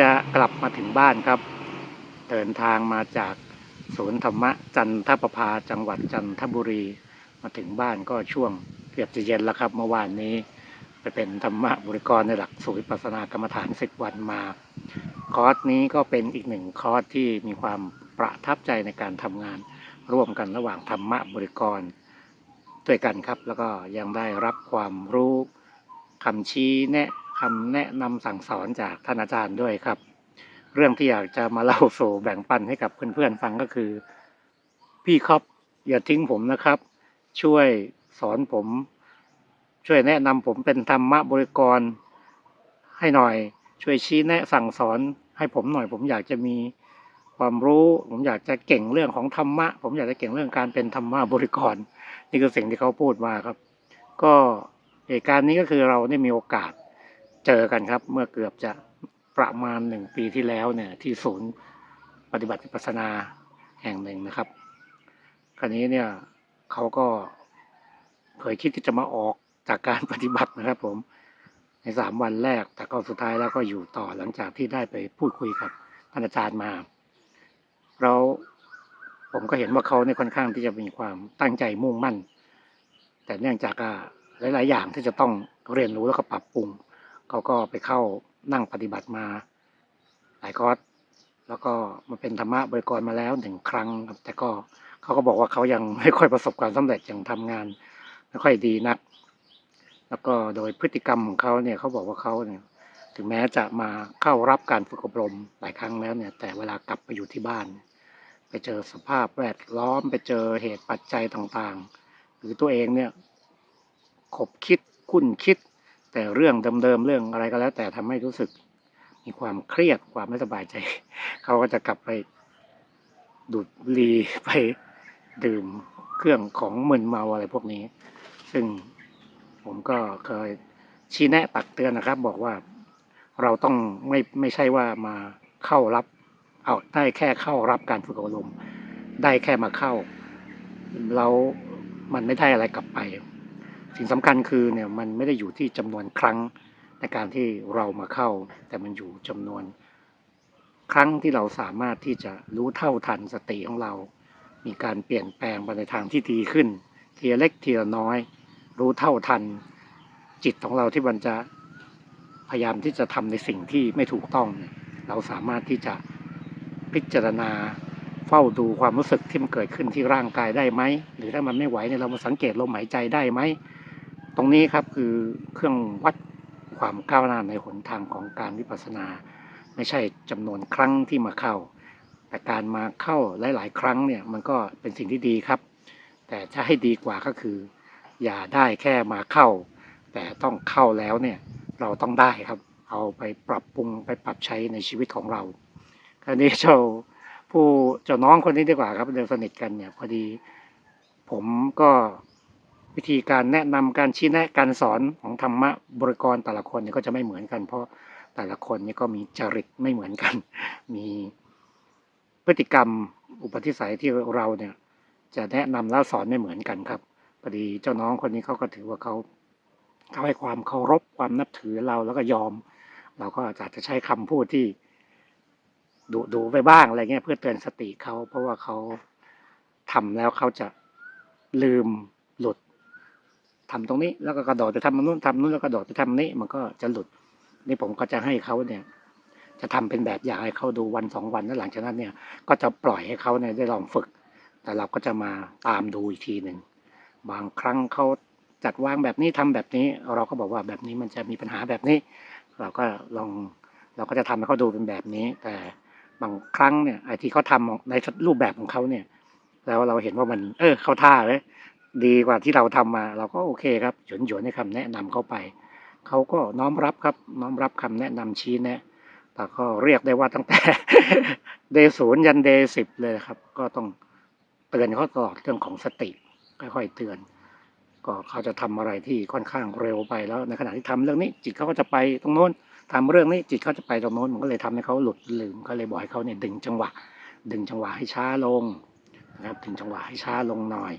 จะกลับมาถึงบ้านครับ เดินทางมาจากศูนย์ธรรมะจันทประภาจังหวัดจันทบุรี มาถึงบ้านก็ช่วงเกือบจะเย็นแล้วครับ เมื่อวานนี้ ไปเป็นธรรมะบริกรในหลักสูตรปัสสนากรรมฐานสิบวันมา คอร์สนี้ก็เป็นอีกหนึ่งคอร์สที่มีความประทับใจในการทำงาน ร่วมกันระหว่างธรรมะบริกรด้วยกันครับ แล้วก็ยังได้รับความรู้คำชี้แนะ คำแนะนำสั่งสอนจากท่านอาจารย์ด้วยครับ เรื่องที่อยากจะมาเล่าสู่แบ่งปันให้กับเพื่อนๆฟังก็คือ พี่ครับอย่าทิ้งผมนะครับ ช่วยสอนผม ช่วยแนะนำผมเป็นธรรมะบริกร ให้หน่อย ช่วยชี้แนะสั่งสอนให้ผมหน่อย ผมอยากจะมีความรู้ ผมอยากจะเก่งเรื่องของธรรมะ ผมอยากจะเก่งเรื่องการเป็นธรรมะบริกร นี่คือสิ่งที่เขาพูดมาครับ ก็เหตุการณ์นี้ก็คือเราได้มีโอกาส เจอกันครับ เมื่อเกือบจะประมาณหนึ่งปีที่แล้วเนี่ยที่ศูนย์ปฏิบัติปัสนาแห่งหนึ่งนะครับ คราวนี้เนี่ยเขาก็เคยคิดที่จะมาออกจากการปฏิบัตินะครับ ผมในสามวันแรก แต่ก็สุดท้ายแล้วก็อยู่ต่อหลังจากที่ได้ไปพูดคุยกับท่านอาจารย์มาเราผมก็เห็นว่าเขาในค่อนข้างที่จะมีความตั้งใจมุ่งมั่น แต่เนื่องจากอ่าหลาย ๆ อย่างที่จะต้องเรียนรู้แล้วก็ปรับปรุง เขาก็ไปเข้านั่งปฏิบัติมาหลายคอร์สแล้วก็มาเป็นธรรมะบริกรมาแล้วหนึ่งครั้งครับแต่ก็เขาก็บอกว่าเขายังไม่ค่อยประสบความสำเร็จยังทำงานไม่ค่อยดีนัก แล้วก็โดยพฤติกรรมของเขาเนี่ยเขาบอกว่าเขาเนี่ยถึงแม้จะมาเข้ารับการฝึกอบรมหลายครั้งแล้วเนี่ย แต่เวลากลับไปอยู่ที่บ้าน ไปเจอสภาพแวดล้อม ไปเจอเหตุปัจจัยต่างๆ หรือตัวเองเนี่ยขบคิดคุ้นคิด แต่เรื่องเดิมๆเรื่องอะไรก็แล้ว แต่ทำให้รู้สึก มีความเครียดความไม่สบายใจ เขาก็จะกลับไปดูดบุหรีไปดื่มเครื่องของมึนเมาอะไรพวกนี้ ซึ่งผมก็เคยชี้แนะตักเตือนนะครับ บอกว่าเราต้องไม่ไม่ใช่ว่ามาเข้ารับ เอาได้แค่เข้ารับการฝึกอบรมได้แค่มาเข้าแล้วมันไม่ได้อะไรกลับไป สิ่งสำคัญคือเนี่ยมันไม่ได้อยู่ที่จำนวนครั้งในการที่เรามาเข้า แต่มันอยู่จำนวน ครั้งที่เราสามารถที่จะรู้เท่าทันสติของเรา มีการเปลี่ยนแปลงไปในทางที่ดีขึ้นทีละเล็กทีละน้อย รู้เท่าทัน จิตของเราที่มันจะพยายามที่จะทำในสิ่งที่ไม่ถูกต้อง เราสามารถที่จะพิจารณา เฝ้าดูความรู้สึกที่มันเกิดขึ้นที่ร่างกายได้ไหม หรือถ้ามันไม่ไหวเนี่ยเรามาสังเกตลมหายใจได้ไหม ตรงนี้ครับคือเครื่องวัดความก้าวหน้าในหนทางของการวิปัสสนา ไม่ใช่จำนวนครั้งที่มาเข้า แต่การมาเข้าหลาย ๆ ครั้งเนี่ยมันก็เป็นสิ่งที่ดีครับ แต่ถ้าให้ดีกว่าก็คือ อย่าได้แค่มาเข้า แต่ต้องเข้าแล้วเนี่ยเราต้องได้ครับ เอาไปปรับปรุงไปปรับใช้ในชีวิตของเราคราวนี้เจ้า ผู้เจ้าน้องคนนี้ดีกว่าครับเดินสนิทกันเนี่ย พอดีผมก็วิธีการแนะนำการชี้แนะการสอนของธรรมะบริกรแต่ละคนเนี่ยก็จะไม่เหมือนกัน เพราะแต่ละคนเนี่ยก็มีจริตไม่เหมือนกัน มีพฤติกรรมอุปนิสัยที่เราเนี่ย จะแนะนำแล้วสอนไม่เหมือนกันครับพอดีเจ้าน้องคนนี้เขาก็ถือว่าเขาเขาให้ความเคารพความนับถือเราแล้วก็ยอม เราก็อาจจะใช้คำพูดที่ ดุดูไปบ้างอะไรเงี้ยเพื่อเตือนสติเขาเพราะว่าเขาทำแล้วเขาจะลืมหลุดทำตรงนี้ แล้วก็กระโดดไปทำนู่นทำนู่นแล้วกระโดดไปทำนี้มันก็จะหลุด นี่ผมก็จะให้เขาเนี่ย จะทำเป็นแบบอย่างให้เขาดูวันสองวันแล้วหลังจากนั้นเนี่ย ก็จะปล่อยให้เขาเนี่ยได้ลองฝึก แต่เราก็จะมาตามดูอีกทีหนึ่งบางครั้งเขาจัดวางแบบนี้ทำแบบนี้ เราก็บอกว่าแบบนี้มันจะมีปัญหาแบบนี้ เราก็ลองเราก็จะทำให้เขาดูเป็นแบบนี้ แต่ บางครั้งเนี่ยไอที่เขาทำในรูปแบบของเขาเนี่ย แล้วเราเห็นว่ามัน เออเขาท่าเลยดีกว่าที่เราทำมา เราก็โอเคครับหยวนหยวนๆให้คำแนะนำเข้าไปเขาก็น้อมรับครับ น้อมรับคำแนะนำชี้แนะแต่ก็เรียกได้ว่าตั้งแต่เดย์ศูนย์ยันเดย์สิบเลยครับ ก็ต้องเตือนเขาตลอดเรื่องของสติค่อยๆเตือน ก็เขาจะทำอะไรที่ค่อนข้างเร็วไปแล้ว ในขณะที่ทำเรื่องนี้จิตเขาก็จะไปตรงโน้น ทำเรื่องนี้จิตเขาจะไปตรงโน้นมันก็เลยทำให้เขาหลุดลืมก็เลยบอกให้เขาเนี่ยดึงจังหวะ ดึงจังหวะให้ช้าลงนะครับดึงจังหวะให้ช้าลงหน่อย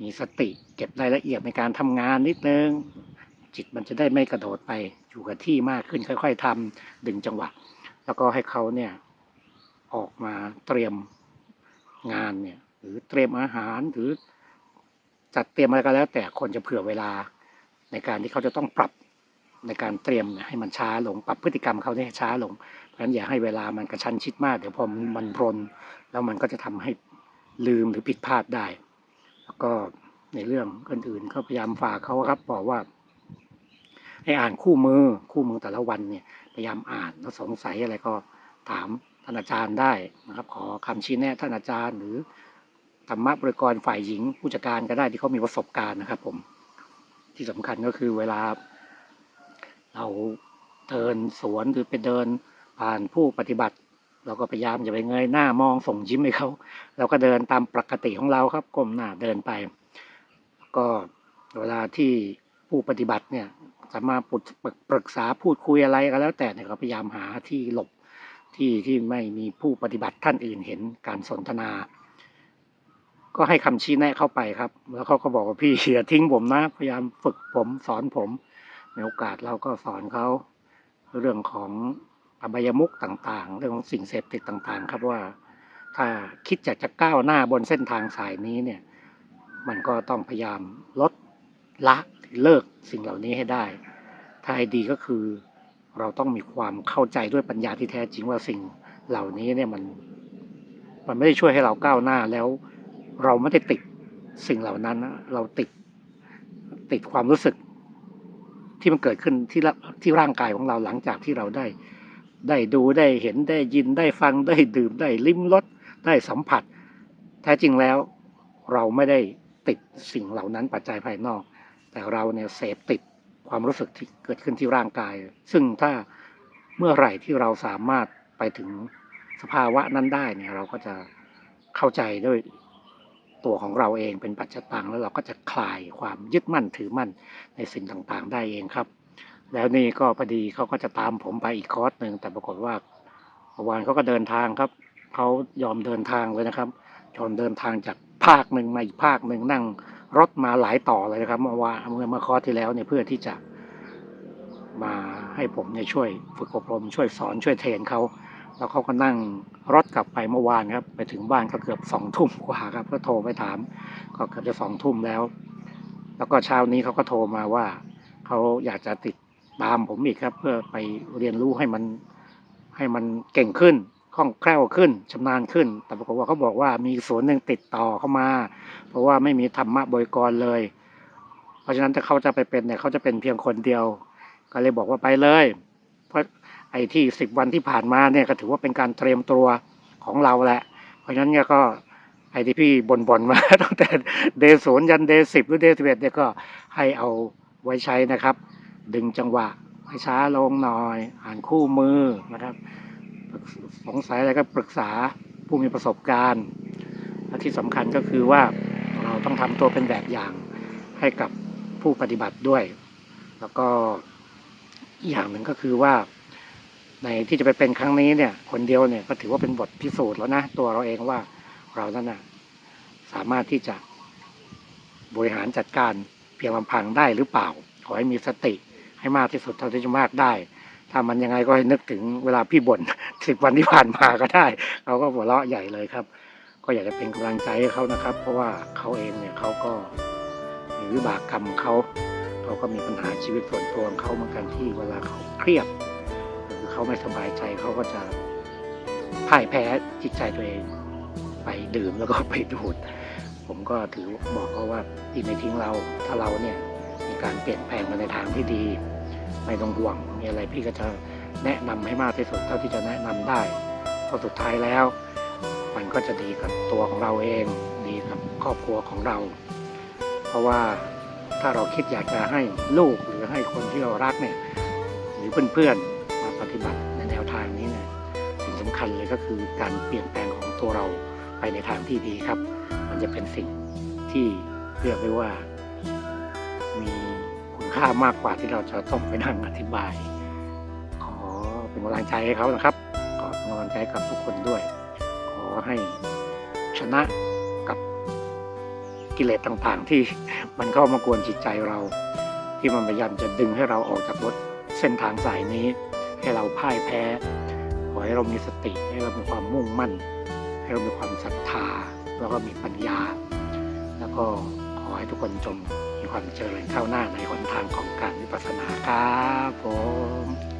มีสติเก็บรายละเอียดในการทำงานนิดนึงจิตมันจะได้ไม่กระโดดไปอยู่กับที่มากขึ้นค่อย ๆทำดึงจังหวะ แล้วก็ให้เขาเนี่ยออกมาเตรียมงานเนี่ยหรือเตรียมอาหารหรือจัดเตรียมอะไรก็แล้ว แต่คนจะเผื่อเวลาในการที่เขาจะต้องปรับ ในการเตรียมให้มันช้าลงปรับพฤติกรรมเขาเนี่ยให้ช้าลง เพราะฉะนั้นอย่าให้เวลามันกระชั้นชิดมาก เดี๋ยวพอมันรน แล้วมันก็จะทำให้ลืมหรือผิดพลาดได้ แล้วก็ในเรื่องอื่นๆก็พยายามฝากเขาครับบอกว่า ให้อ่านคู่มือคู่มือแต่ละวันเนี่ยพยายามอ่านแล้วสงสัยอะไรก็ถามท่านอาจารย์ได้นะครับ ขอคำชี้แนะท่านอาจารย์ หรือธรรมะบริกรฝ่ายหญิงผู้จัดการก็ได้ที่เขามีประสบการณ์นะครับ ผมที่สำคัญก็คือเวลา เราเดินสวนหรือไปเดินผ่านผู้ปฏิบัติ เราก็พยายามอย่าไปเงยหน้ามองส่งยิ้มให้เขาเราก็เดินตามปกติของเราครับก้มหน้าเดินไป ก็เวลาที่ผู้ปฏิบัติเนี่ยจะมาปรึกปรึกษาพูดคุยอะไรก็แล้ว แต่เนี่ยก็พยายามหาที่หลบที่ที่ไม่มีผู้ปฏิบัติท่านอื่นเห็นการสนทนา ก็ให้คำชี้แนะเข้าไปครับ แล้วเขาก็บอกว่าพี่อย่าทิ้งผมนะพยายามฝึกผมสอนผม ในโอกาสเราก็สอนเขาเรื่องของอบายมุกต่างๆ เรื่องของสิ่งเสพติดต่างๆ ครับว่าถ้าคิดอยากจะก้าวหน้าบนเส้นทางสายนี้เนี่ย มันก็ต้องพยายามลดละเลิกสิ่งเหล่านี้ให้ได้ถ้าให้ดีก็คือเราต้องมีความเข้าใจด้วยปัญญาที่แท้จริงว่าสิ่งเหล่านี้เนี่ยมันมันไม่ได้ช่วยให้เราก้าวหน้าแล้ว เราไม่ได้ติดสิ่งเหล่านั้นนะเราติดติดความรู้สึก ที่มันเกิดขึ้นที่ที่ร่างกายของเราหลังจากที่เราได้ ได้ดูได้เห็นได้ยินได้ฟังได้ดื่มได้ลิ้มรสได้สัมผัส แท้จริงแล้วเราไม่ได้ติดสิ่งเหล่านั้นปัจจัยภายนอก แต่เราเนี่ยเสพติดความรู้สึกที่เกิดขึ้นที่ร่างกาย ซึ่งถ้าเมื่อไหร่ที่เราสามารถไปถึงสภาวะนั้นได้เนี่ยเราก็จะเข้าใจด้วย ตัวของเราเองเป็นปัจจตังแล้วเราก็จะคลายความยึดมั่นถือมั่นในสิ่งต่างๆ ได้เองครับ แล้วนี่ก็พอดีเขาก็จะตามผมไปอีกคอร์สหนึ่งแต่ปรากฏว่าเมื่อวานเขาก็เดินทางครับเขายอมเดินทางเลยนะครับยอมเดินทางจากภาคหนึ่งมาอีกภาคหนึ่งนั่งรถมาหลายต่อเลยนะครับเมื่อวานเมื่อเมื่อคอร์สที่แล้วเนี่ยเพื่อที่จะมาให้ผมเนี่ยช่วยฝึกอบรมช่วยสอนช่วยเทรนเขา แล้วเขาก็นั่งรถกลับไปเมื่อวานครับ ไปถึงบ้านก็เกือบสองทุ่มกว่าครับ ก็โทรไปถาม ก็เกือบจะสองทุ่มแล้ว แล้วก็เช้านี้เขาก็โทรมาว่าเขาอยากจะติดตามผมอีกครับ เพื่อไปเรียนรู้ให้มันให้มันเก่งขึ้นคล่องแคล่วขึ้นชำนาญขึ้น แต่ปรากฏว่าเขาบอกว่ามีศูนย์หนึ่งติดต่อเข้ามา เพราะว่าไม่มีธรรมะบริกรเลย เพราะฉะนั้นถ้าเขาจะไปเป็นเนี่ยเขาจะเป็นเพียงคนเดียว ก็เลยบอกว่าไปเลย ไอ้ที่สิบวันที่ผ่านมาเนี่ยก็ถือว่าเป็นการเตรียมตัวของเราแหละ เพราะฉะนั้นเนี่ยก็ไอ้ที่พี่บ่นๆมาตั้งแต่เดย์ศูนย์ยันเดย์สิบหรือเดย์สิบเอ็ดเนี่ยก็ให้เอาไว้ใช้นะครับ ดึงจังหวะให้ช้าลงหน่อย อ่านคู่มือนะครับ สงสัยอะไรก็ปรึกษาผู้มีประสบการณ์และที่สำคัญก็คือว่าเราต้องทำตัวเป็นแบบอย่างให้กับผู้ปฏิบัติด้วย แล้วก็อีกอย่างหนึ่งก็คือว่า ในที่จะไปเป็นครั้งนี้เนี่ย คนเดียวเนี่ยก็ถือว่าเป็นบทพิสูจน์แล้วนะตัวเราเองว่าเรานั้นนะสามารถที่จะบริหารจัดการเพียงลำพังได้หรือเปล่า ขอให้มีสติให้มากที่สุดเท่าที่จะมากได้ถ้ามันยังไงก็ให้นึกถึงเวลาพี่บ่นสิบวันที่ผ่านมาก็ได้เขาก็หัวเราะใหญ่เลยครับ ก็อยากจะเป็นกำลังใจให้เขานะครับ เพราะว่าเขาเองเนี่ยเขาก็มีวิบากกรรมของเขาเขาก็มีปัญหาชีวิตส่วนตัวของเขาเหมือนกันที่เวลาเขาเครียด เขาไม่สบายใจเขาก็จะพ่ายแพ้จิตใจตัวเอง ไปดื่มแล้วก็ไปดูด ผมก็ถือบอกเขาว่าพี่ไม่ทิ้งเราถ้าเราเนี่ยมีการเปลี่ยนแปลงมาในทางที่ดี ไม่ต้องห่วงมีอะไรพี่ก็จะแนะนำให้มากที่สุดเท่าที่จะแนะนำได้เพราะสุดท้ายแล้ว มันก็จะดีกับตัวของเราเอง ดีกับครอบครัวของเรา เพราะว่าถ้าเราคิดอยากจะให้ลูกหรือให้คนที่เรารักเนี่ย หรือเพื่อนๆ ปฏิบัติในแนวทางนี้เนี่ยสิ่งสำคัญเลยก็คือการเปลี่ยนแปลงของตัวเราไปในทางที่ดีครับ มันจะเป็นสิ่งที่เรียกได้ว่า มีคุณค่ามากกว่าที่เราจะต้องไปนั่งอธิบาย ขอเป็นกำลังใจให้เขานะครับ ขอเป็นกำลังใจกับทุกคนด้วย ขอให้ชนะกับกิเลสต่างๆ ที่มันเข้ามากวนจิตใจเรา ที่มันพยายามจะดึงให้เราออกจากรถเส้นทางสายนี้ ให้เราพ่ายแพ้ ขอให้เรามีสติ ให้เรามีความมุ่งมั่น ให้เรามีความศรัทธา แล้วก็มีปัญญา แล้วก็ขอให้ทุกคนจงมีความเจริญเข้าหน้าในหนทางของการวิปัสสนาครับผม